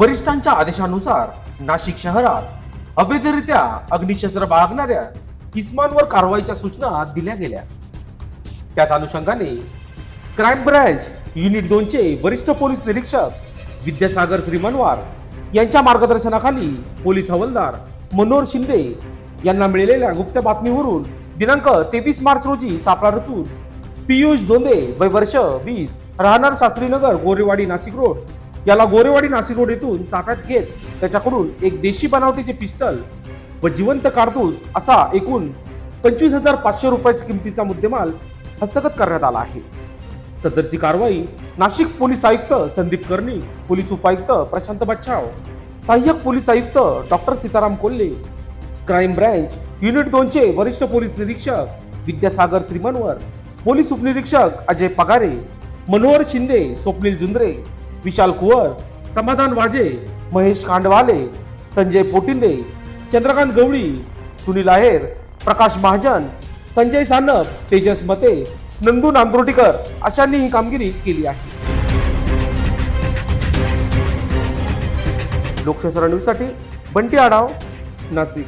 वरिष्ठांच्या आदेशानुसार नाशिक शहरात अवैधरित्या अग्निशस्त्र बाळगणाऱ्या इस्मानवर कारवाईच्या सूचना दिल्या गेल्या. त्याच अनुषंगाने क्राईम ब्रँच युनिट दोनचे वरिष्ठ पोलीस निरीक्षक विद्यासागर श्रीमनवार यांच्या मार्गदर्शनाखाली पोलीस हवालदार मनोहर शिंदे यांना मिळालेल्या गुप्त बातमीवरून दिनांक तेवीस मार्च रोजी सापळा रचून पियुष दोंदे वय वर्ष वीस राहणार शास्त्रीनगर गोरेवाडी नाशिक रोड याला गोरेवाडी नाशिक रोड येथून ताब्यात घेत त्याच्याकडून एक देशी बनावटीचे पिस्टल व जिवंत कारतूस असा एकूण पंचवीस हजार पाचशे रुपयाच्या किमतीचा मुद्देमाल हस्तगत करण्यात आला आहे. सदरची कारवाई नाशिक पोलीस आयुक्त संदीप कर्णी पोलीस उपायुक्त प्रशांत बच्छाव सहाय्यक पोलीस आयुक्त doctor Sitaram Kolhe crime branch unit दोनचे वरिष्ठ पोलीस निरीक्षक विद्यासागर श्रीमनवर पोलीस उपनिरीक्षक अजय पगारे मनोहर शिंदे स्वप्नील जुंद्रे विशाल कुवर समाधान वाजे महेश खांडवाले संजय पोटिंदे चंद्रकांत गवळी सुनील आहेर प्रकाश महाजन संजय सानप तेजस मते नंदू नांदुर्डीकर अशांनी ही कामगिरी केली आहे. लोकशास्त्र न्यूजसाठी बंटी आढाव नाशिक.